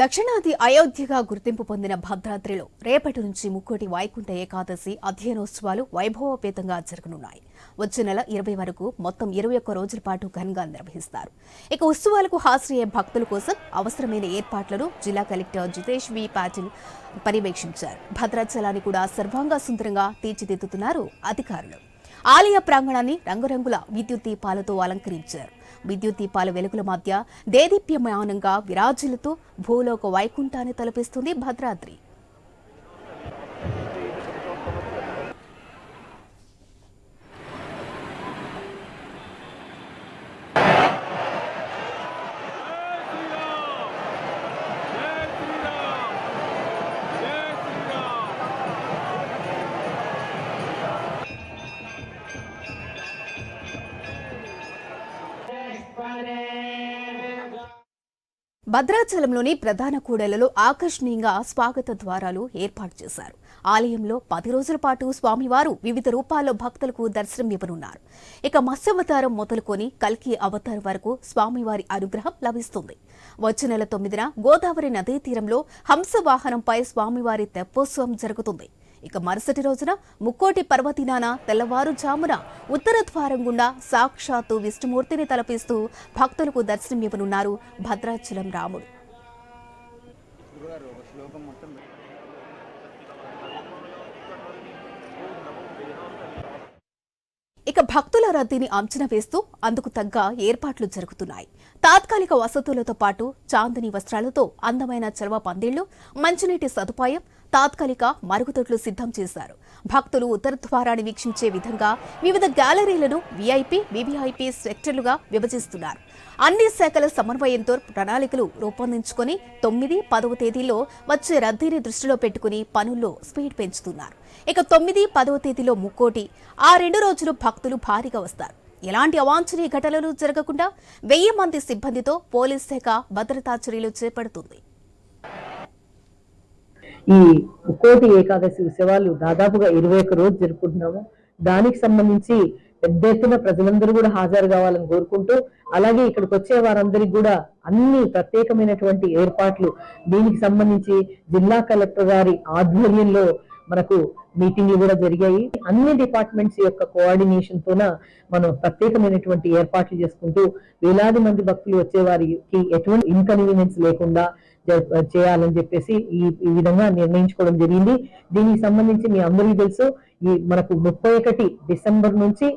దక్షిణాది అయోధ్యగా గుర్తింపు పొందిన భద్రాద్రిలో రేపటి నుంచి ముక్కోటి వైకుంఠ ఏకాదశి అధ్యయనోత్సవాలు వైభవోపేతంగా జరగనున్నాయి. వచ్చే నెల ఇరవై వరకు మొత్తం ఇరవై ఒక్క రోజుల పాటు ఘనంగా నిర్వహిస్తారు. ఇక ఉత్సవాలకు హాజరయ్యే భక్తుల కోసం అవసరమైన ఏర్పాట్లను జిల్లా కలెక్టర్ జితేష్ వి పాటిల్ పర్యవేక్షించారు. భద్రాచలాన్ని కూడా సర్వాంగ సుందరంగా తీర్చిదిద్దుతున్నారు అధికారులు. ఆలయ ప్రాంగణాన్ని రంగురంగుల విద్యుత్ దీపాలతో అలంకరించారు. విద్యుత్ దీపాల వెలుగుల మధ్య దేదీప్యమానంగా విరాజులతో భూలోక వైకుంఠాన్ని తలపిస్తుంది భద్రాద్రి. భద్రాచలంలోని ప్రధాన కూడలలో ఆకర్షణీయంగా స్వాగత ద్వారాలు ఏర్పాటు చేశారు. ఆలయంలో పది రోజుల పాటు స్వామివారు వివిధ రూపాల్లో భక్తులకు దర్శనం ఇవ్వనున్నారు. ఇక మత్స్యవతారం మొదలుకొని కల్కి అవతారం వరకు స్వామివారి అనుగ్రహం లభిస్తుంది. వచ్చే నెల తొమ్మిదిన గోదావరి నదీ తీరంలో హంసవాహనంపై స్వామివారి తెప్పోత్సవం జరుగుతుంది. ఇక మరుసటి రోజున ముక్కోటి పర్వదినాన తెల్లవారుజామున ఉత్తర ద్వారం గుండా సాక్షాత్తు విష్ణుమూర్తిని తలపిస్తూ భక్తులకు దర్శనమివ్వనున్నారు భద్రాచలం రాముడు. ఇక భక్తుల రద్దీని అంచనా వేస్తూ అందుకు తగ్గ ఏర్పాట్లు జరుగుతున్నాయి. తాత్కాలిక వసతులతో పాటు చాందని వస్త్రాలతో అందమైన చర్వ పందిళ్ళు మంచినీటి సదుపాయం తాత్కాలిక మరుగుదొడ్లు సిద్ధం చేశారు. భక్తులు ఉత్తర ద్వారాన్ని వీక్షించే విధంగా వివిధ గ్యాలరీలను వీఐపీ వివిఐపీ సెక్టర్లుగా విభజిస్తున్నారు. అన్ని శాఖల సమన్వయంతో ప్రణాళికలు రూపొందించుకొని తొమ్మిది పదవ తేదీలో వచ్చే రద్దీని దృష్టిలో పెట్టుకుని పనుల్లో స్పీడ్ పెంచుతున్నారు. ఇక తొమ్మిది పదవ తేదీలో ముక్కోటి ఆ రెండు రోజులు భక్తులు భారీగా వస్తారు. ఎలాంటి అవాంఛనీయ ఘటనలు జరగకుండా వెయ్యి మంది సిబ్బందితో పోలీస్ శాఖ భద్రతా చర్యలు చేపడుతుంది. ఈ కోటి ఏకాదశి ఉత్సవాలు దాదాపుగా ఇరవై ఒక్క రోజు జరుపుకుంటున్నాము. దానికి సంబంధించి పెద్ద ఎత్తున ప్రజలందరూ కూడా హాజరు కావాలని కోరుకుంటూ అలాగే ఇక్కడికి వచ్చే వారందరికి కూడా అన్ని ప్రత్యేకమైనటువంటి ఏర్పాట్లు. దీనికి సంబంధించి జిల్లా కలెక్టర్ గారి ఆధ్వర్యంలో మనకు మీటింగ్లు కూడా జరిగాయి. అన్ని డిపార్ట్మెంట్స్ యొక్క కోఆర్డినేషన్ తోన మనం ప్రత్యేకమైనటువంటి ఏర్పాట్లు చేసుకుంటూ వేలాది మంది భక్తులు వచ్చేవారికి ఎటువంటి ఇన్కన్వీనియన్స్ లేకుండా చేయాలని చెప్పేసి ఈ ఈ విధంగా నిర్ణయించుకోవడం జరిగింది. దీనికి సంబంధించి మీ అందరికీ తెలుసు ఈ మనకు ముప్పై ఒకటి డిసెంబర్ నుంచి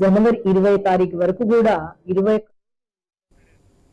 జనవరి ఇరవై తారీఖు వరకు కూడా ఇరవై